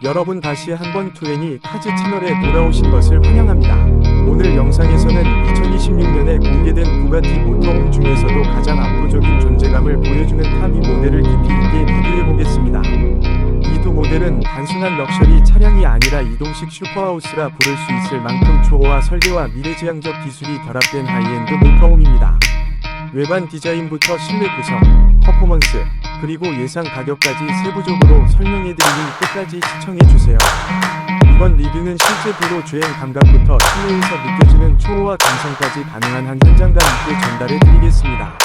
여러분 다시 한번 투애니 카즈 채널에 돌아오신 것을 환영합니다. 오늘 영상에서는 2026년에 공개된 부가티 모터홈 중에서도 가장 압도적인 존재감을 보여주는 탑2 모델을 깊이 있게 비교해보겠습니다. 이두 모델은 단순한 럭셔리 차량이 아니라 이동식 슈퍼하우스라 부를 수 있을 만큼 초호화 설계와 미래지향적 기술이 결합된 하이엔드 모터홈입니다. 외관 디자인부터 실내 구성, 퍼포먼스, 그리고 예상 가격까지 세부적으로 설명해드리니 끝까지 시청해주세요. 이번 리뷰는 실제 도로 주행 감각부터 실내에서 느껴지는 초호화 감성까지 가능한 한 현장감 있게 전달해드리겠습니다.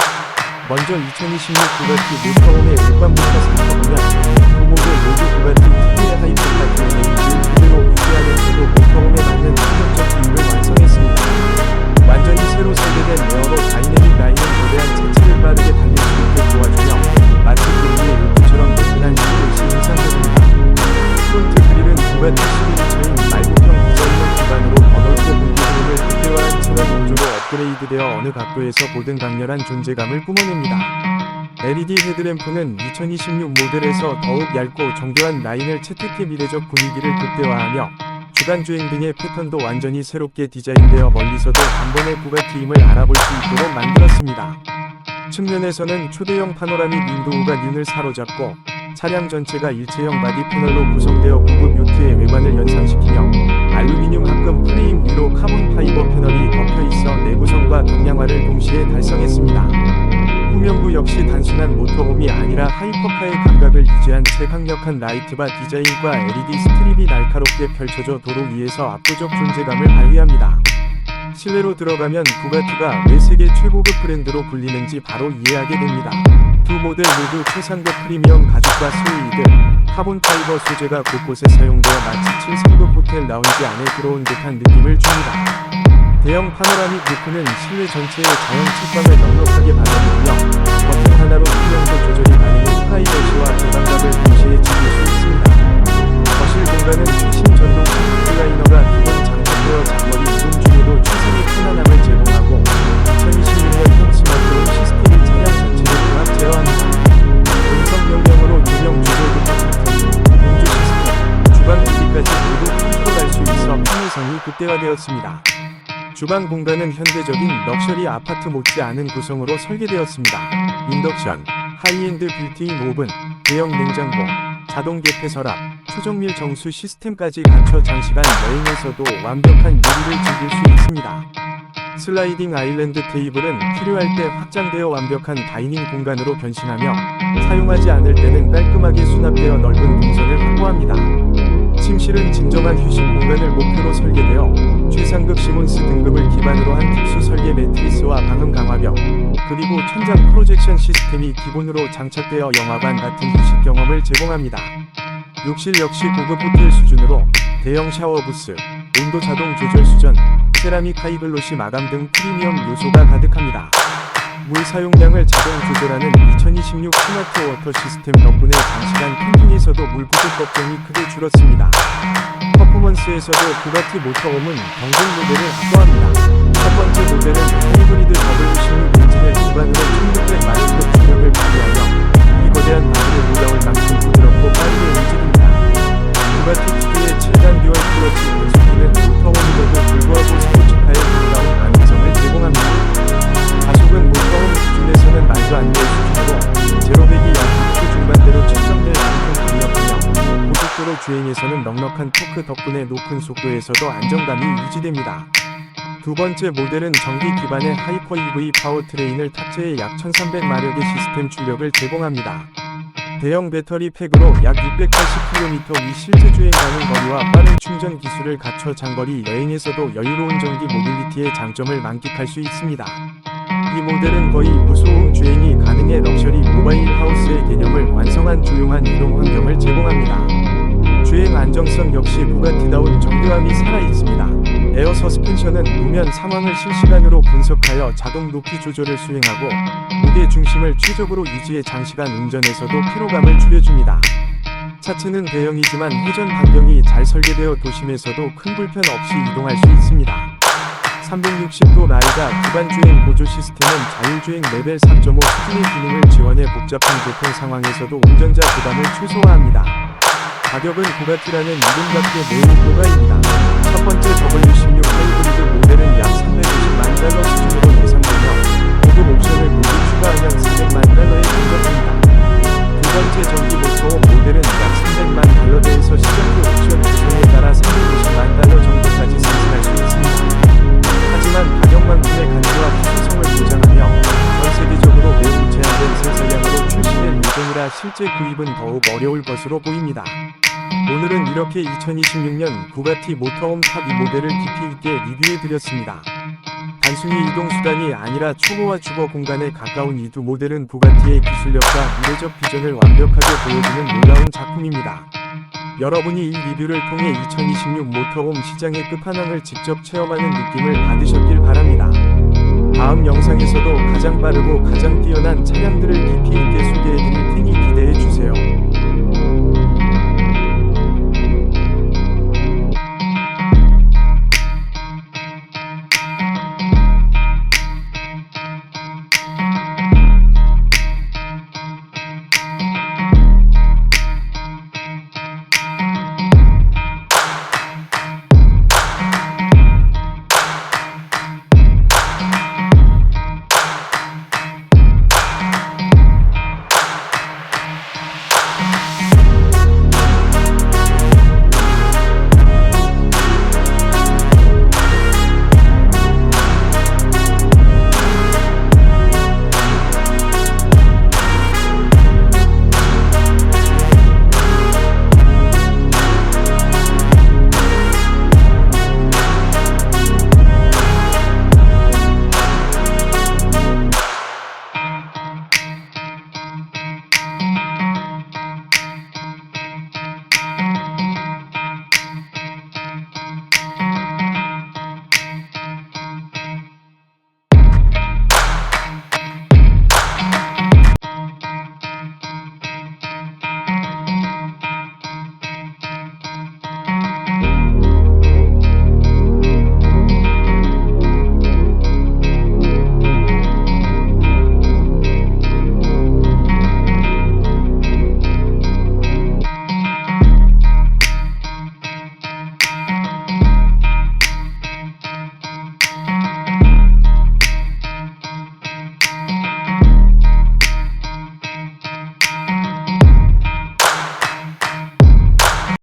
먼저 2026 부가티 모터홈의 외관부터 살펴보면 두 모델 모두 부가티 TV의 하이퍼카트 레인지를 그대로 유지하는 채로 모터홈에 맞는 충격적 기능을 완성했습니다. 완전히 새로 설계된 에어로 다이내믹 라인은 거대한 체체를 빠르게 달릴 수 어 어느 각도에서 보든 강렬한 존재감을 뿜어냅니다. LED 헤드램프는 2026 모델에서 더욱 얇고 정교한 라인을 채택해 미래적 분위기를 극대화하며 주간 주행 등의 패턴도 완전히 새롭게 디자인되어 멀리서도 단번에 부가티임을 알아볼 수 있도록 만들었습니다. 측면에서는 초대형 파노라믹 윈도우가 눈을 사로잡고 차량 전체가 일체형 바디 패널로 구성되어 고급 요트의 외관을 연상시키며 알루미늄 합금 프레임 위로 카본 파이버 패널이 덮여 있어 내구성과 경량화를 동시에 달성했습니다. 후면부 역시 단순한 모터홈이 아니라 하이퍼카의 감각을 유지한 채 강력한 라이트바 디자인과 LED 스트립이 날카롭게 펼쳐져 도로 위에서 압도적 존재감을 발휘합니다. 실내로 들어가면 부가티가 왜 세계 최고급 브랜드로 불리는지 바로 이해하게 됩니다. 두 모델 모두 최상급 프리미엄 가죽과 스웨이드, 카본 파이버 소재가 곳곳에 사용되어 마치 7성급 호텔 라운지 안에 들어온 듯한 느낌을 줍니다. 대형 파노라믹 루프는 실내 전체의 자연 채광을 넉넉하 편의성이 극대화되었습니다. 주방 공간은 현대적인 럭셔리 아파트 못지않은 구성으로 설계되었습니다. 인덕션, 하이엔드 빌트인 오븐, 대형 냉장고, 자동 개폐 서랍, 초정밀 정수 시스템까지 갖춰 장시간 여행에서도 완벽한 요리를 즐길 수 있습니다. 슬라이딩 아일랜드 테이블은 필요할 때 확장되어 완벽한 다이닝 공간으로 변신하며 사용하지 않을 때는 깔끔하게 수납되어 넓은 동선을 확보합니다. 침실은 진정한 휴식 공간을 목표로 설계되어 최상급 시몬스 등급을 기반으로 한 특수 설계 매트리스와 방음 강화벽, 그리고 천장 프로젝션 시스템이 기본으로 장착되어 영화관 같은 휴식 경험을 제공합니다. 욕실 역시 고급 호텔 수준으로 대형 샤워 부스, 온도 자동 조절 수전, 세라믹 하이글로시 마감 등 프리미엄 요소가 가득합니다. 물 사용량을 자동 조절하는 2026 스마트 워터 시스템 덕분에 장시간 캠핑에서도 물 부족 걱정이 크게 줄었습니다. 퍼포먼스에서도 부가티 모터홈은 경쟁 모델을 압도합니다. 첫 번째 모델은 넉넉한 토크 덕분에 높은 속도에서도 안정감이 유지됩니다. 두 번째 모델은 전기 기반의 하이퍼 EV 파워트레인을 탑재해 약 1300마력의 시스템 출력을 제공합니다. 대형 배터리 팩으로 약 680km 위 실제 주행 가능 거리와 빠른 충전 기술을 갖춰 장거리 여행에서도 여유로운 전기 모빌리티의 장점을 만끽할 수 있습니다. 이 모델은 거의 무소음 주행이 가능해 럭셔리 모바일 하우스의 개념을 완성한 조용한 이동 환경을 제공합니다. 주행 안정성 역시 부가티다운 정교함이 살아있습니다. 에어 서스펜션은路面 상황을 실시간으로 분석하여 자동 높이 조절을 수행하고 무게 중심을 최적으로 유지해 장시간 운전에서도 피로감을 줄여줍니다. 차체는 대형이지만 회전 반경이 잘 설계되어 도심에서도 큰 불편 없이 이동할 수 있습니다. 360도 라이다 기반 주행 보조 시스템은 자율주행 레벨 3.5 수준의 기능을 지원해 복잡한 교통 상황에서도 운전자 부담을 최소화합니다. 가격은 부가티라는 이름답게 매우 고가입니다. 첫 번째 W16 하이브리드 모델은 약 350만 달러 수준으로 예상되며 고급 옵션을 모두 추가하면 400만 달러에 근접합니다. 두 번째 전기 모터홈 모델은 약 300만 달러대에서 시작해 옵션 구성에 따라 350만 달러 정도까지 상승할 수 있습니다. 하지만 가격만큼의 가치와 희소성을 보장하며 전 세계적으로 매우 제한된 생산량으로 출시된 모델이라 실제 구입은 더욱 어려울 것으로 보입니다. 오늘은 이렇게 2026년 부가티 모터홈 탑2 모델을 깊이 있게 리뷰해 드렸습니다. 단순히 이동 수단이 아니라 초보와 주거 공간에 가까운 이 두 모델은 부가티의 기술력과 미래적 비전을 완벽하게 보여주는 놀라운 작품입니다. 여러분이 이 리뷰를 통해 2026 모터홈 시장의 끝판왕을 직접 체험하는 느낌을 받으셨길 바랍니다. 다음 영상에서도 가장 빠르고 가장 뛰어난 차량들을 깊이 있게 소개해드릴 테니